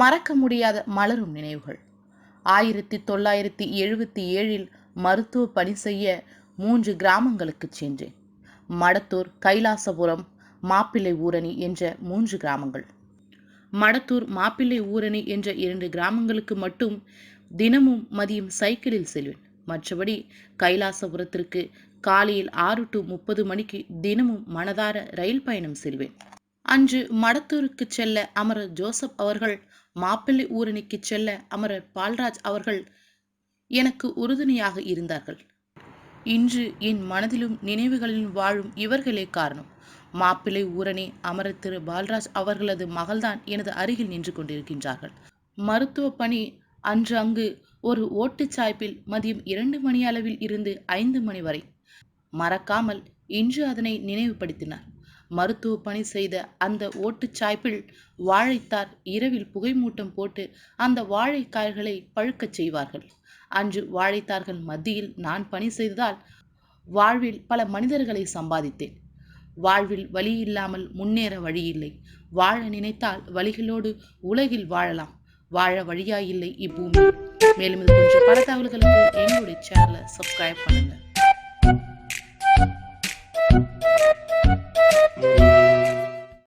மறக்க முடியாத மலரும் நினைவுகள். ஆயிரத்தி தொள்ளாயிரத்தி எழுபத்தி ஏழில் மருத்துவ பணி செய்ய மூன்று கிராமங்களுக்கு சென்றேன். மடத்தூர் கைலாசபுரம் மாப்பிள்ளை ஊரணி என்ற மூன்று கிராமங்கள். மடத்தூர் மாப்பிள்ளை ஊரணி என்ற இரண்டு கிராமங்களுக்கு மட்டும் தினமும் மதியம் சைக்கிளில் செல்வேன். மற்றபடி கைலாசபுரத்திற்கு காலையில் ஆறு டு முப்பது மணிக்கு தினமும் மனதார ரயில் பயணம் செல்வேன். அன்று மடத்தூருக்கு செல்ல அமரர் ஜோசப் அவர்கள் மாப்பிள்ளை ஊரணிக்கு செல்ல அமரர் பால்ராஜ் அவர்கள் எனக்கு உறுதுணையாக இருந்தார்கள். இன்று என் மனதிலும் நினைவுகளிலும் வாழும் இவர்களே காரணம். மாப்பிள்ளை ஊரணி அமரர் திரு பால்ராஜ் அவர்களது மகள்தான் எனது அருகில் நின்று கொண்டிருக்கின்றார்கள். மருத்துவ பணி அன்று அங்கு ஒரு ஓட்டுச்சாய்ப்பில் மதியம் இரண்டு மணி அளவில் இருந்து ஐந்து மணி வரை. மறக்காமல் இன்று அதனை நினைவுபடுத்தினார். மருத்துவ பணி செய்த அந்த ஓட்டுச்சாய்ப்பில் வாழைத்தார் இரவில் புகைமூட்டம் போட்டு அந்த வாழைக்காய்களை பழுக்கச் செய்வார்கள். அன்று வாழைத்தார்கள் மத்தியில் நான் பணி செய்ததால் வாழ்வில் பல மனிதர்களை சம்பாதித்தேன். வாழ்வில் வழி இல்லாமல் முன்னேற வழியில்லை. வாழ நினைத்தால் வழிகளோடு உலகில் வாழலாம். வாழ வழியாயில்லை இப்பூமி. மேலும் இது போன்ற பல தகவல்களுக்கு எங்களுடைய சேனலை சப்ஸ்கிரைப் பண்ணுங்க.